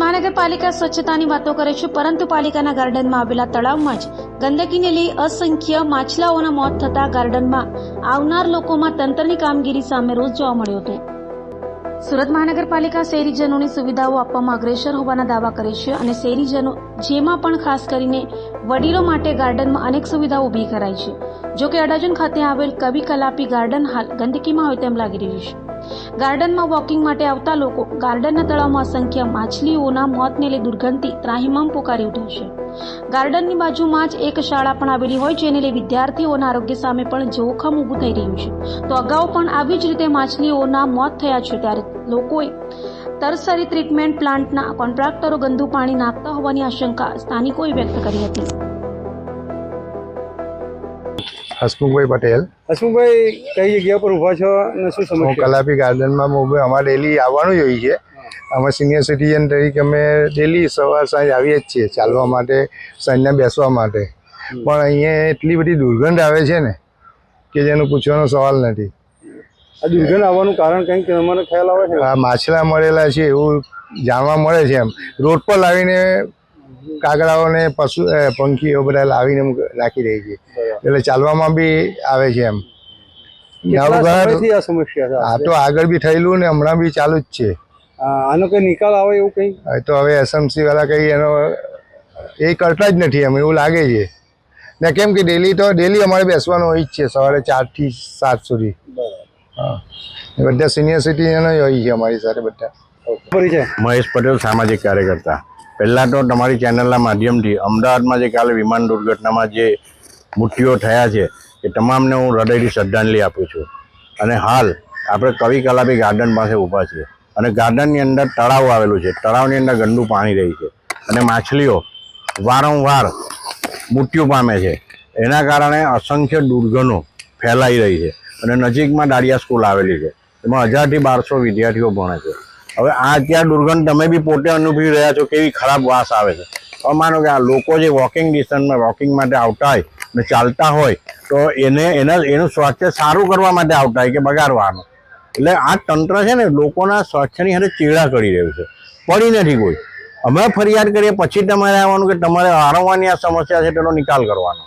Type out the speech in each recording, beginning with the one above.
મહાનગરપાલિકા સ્વચ્છતાની વાતો કરે છે, પરંતુ પાલિકાના ગાર્ડનમાં આવેલા તળાવમાં જ ગંદકીને લઈ અસંખ્ય માછલાઓના મોત થતા ગાર્ડનમાં આવનાર લોકોમાં તંત્રની કામગીરી સામે રોજ જોવા મળ્યો હતો. સુરત મહાનગરપાલિકા શહેરીજનોની સુવિધાઓ આપવામાં અગ્રેસર હોવાના દાવા કરે છે અને શહેરીજનો જેમાં પણ ખાસ કરીને વડીલો માટે ગાર્ડનમાં અનેક સુવિધાઓ ઊભી કરાઈ છે. જો કે અડાજણ ખાતે આવેલ કવિ કલાપી ગાર્ડન હાલ ગંદકીમાં હોય તેમ લાગી રહ્યું છે. ગાર્ડનમાં વોકિંગ માટે આવતા લોકો ગાર્ડનના તળાવમાં અસંખ્ય માછલીઓના મોતને લઈ દુર્ગંધથી ત્રાહિમામ પોકારી ઉઠ્યું છે. ગાર્ડનની બાજુમાં જ એક શાળા પણ આવેલી હોય જેને લઈ વિદ્યાર્થીઓના આરોગ્ય સામે પણ જોખમ ઊભું થઈ રહ્યું છે. તો અગાઉ પણ આવી જ રીતે માછલીઓના મોત થયા છે ત્યારે લોકોએ તરસરી ટ્રીટમેન્ટ પ્લાન્ટના કોન્ટ્રાક્ટરો ગંદુ પાણી નાખતા હોવાની આશંકા સ્થાનિકોએ વ્યક્ત કરી હતી. હસમુખભાઈ પટેલ. હસમુખભાઈ કઈ જગ્યા પર ઊભા છો અને શું હું કલાપી ગાર્ડનમાં મોબાઈલ અમારે ડેલી આવવાનું જ હોય છે. અમે સિનિયર સિટીઝન તરીકે અમે ડેલી સવાર સાંજ આવીએ જ છીએ ચાલવા માટે સાંજના બેસવા માટે. પણ અહીંયા એટલી બધી દુર્ગંધ આવે છે ને કે જેનો પૂછવાનો સવાલ નથી. આ દુર્ગંધ આવવાનું કારણ કંઈક તમારો ખ્યાલ આવે છે? માછલા મળેલા છે એવું જાણવા મળે છે એમ. રોડ પર લાવીને કાગડાઓને પશુ પંખીઓ બધા લાવીને મૂક- રાખી રહી છે. એટલે ચાલવામાં બી આવે છે એમ. આ તો આગળ બી થયેલું ને હમણાં બી ચાલુ જ છે. આનો કઈ નિકાલ આવે એવું કઈ? તો હવે એસએમસી વાળા કઈ એનો એ કરતા જ નથી એમ એવું લાગે છે. ને કેમ કે ડેલી તો ડેલી અમારે બેસવાનું હોય જ છે સવારે ચારથી સાત સુધી. હા. બધા સિનિયર સિટીઝન હોય છે અમારી સાથે બધા. મહેશ પટેલ સામાજિક કાર્યકર્તા. પહેલાં તો તમારી ચેનલના માધ્યમથી અમદાવાદમાં જે કાલે વિમાન દુર્ઘટનામાં જે મૃત્યુઓ થયા છે, એ તમામને હું હૃદયથી શ્રદ્ધાંજલિ આપું છું. અને હાલ આપણે કવિ કલાપી ગાર્ડન પાસે ઊભા છીએ. અને ગાર્ડનની અંદર તળાવ આવેલું છે. તળાવની અંદર ગંદુ પાણી રહી છે. અને માછલીઓ વારંવાર મૃત્યુ પામે છે. એના કારણે અસંખ્ય દુર્ગંધો ફેલાઈ રહી છે. અને નજીકમાં દાડિયા સ્કૂલ આવેલી છે. એમાં હજારથી બારસો વિદ્યાર્થીઓ ભણે છે. હવે આ અત્યારે દુર્ગંધ તમે બી પોતે અનુભવી રહ્યા છો, કેવી ખરાબ વાસ આવે છે. તો માનો કે આ લોકો જે વોકિંગ ડિસ્ટન્સમાં વોકિંગ માટે આવતા હોય ને ચાલતા હોય, તો એને, એના, એનું સ્વાસ્થ્ય સારું કરવા માટે આવતા હોય કે બગાડવાનું. એટલે આ તંત્ર છે ને લોકોના સ્વાસ્થ્યની હારે ચીડા કરી રહ્યું છે. પડી નથી કોઈ. અમે ફરિયાદ કરીએ, પછી તમારે આવવાનું કે તમારે વારંવારની આ સમસ્યા છે, તેનો નિકાલ કરવાનો.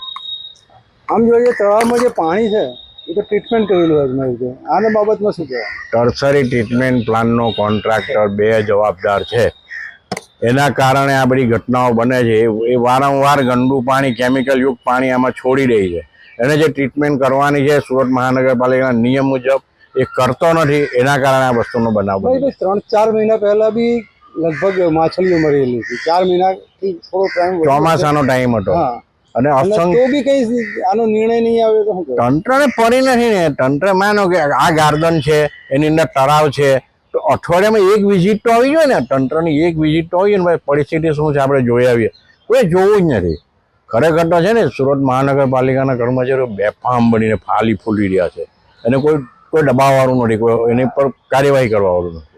આમ જોઈએ તળાવમાં જે પાણી છે એ તો ટ્રીટમેન્ટ કરેલું તમારી રીતે. આના બાબતમાં શું કહેવાય? ટર્સરી ટ્રીટમેન્ટ પ્લાનનો કોન્ટ્રાક્ટર બે જવાબદાર છે. એના કારણે આ બધી ઘટનાઓ બને છે. એ- વારંવાર ગંદુ પાણી કેમિકલ યુક્ત પાણી આમાં છોડી રહી છે. એને જે ટ્રીટમેન્ટ કરવાની છે સુરત મહાનગરપાલિકાના નિયમ મુજબ એ કરતો નથી. એના કારણે આ વસ્તુનો બનાવ ભાઈ ત્રણ ચાર મહિના પહેલા બી લગભગ માછલીઓ મરેલી હતી. ચાર મહિનાથી થોડો ટાઈમ ચોમાસાનો ટાઈમ હતો. હા. અને અસંગ તો બી કઈ આનો નિર્ણય નહીં આવે તો તંત્રને પડી નથી ને. તંત્ર માનો કે આ ગાર્ડન છે એની અંદર તળાવ છે. તો અઠવાડિયામાં એક વિઝિટ તો આવી જોઈએ ને. તંત્રની એક વિઝિટ તો આવી ને ભાઈ. પરિસ્થિતિ શું છે આપણે જોઈ આવીએ. કોઈ જોવું જ નથી. ખરેખર તો છે ને સુરત મહાનગરપાલિકાના કર્મચારીઓ બેફામ બનીને ફાલી ફૂલી રહ્યા છે. અને કોઈ કોઈ દબાવવાનું નથી. કોઈ એની પર કાર્યવાહી કરવાવાળું નથી.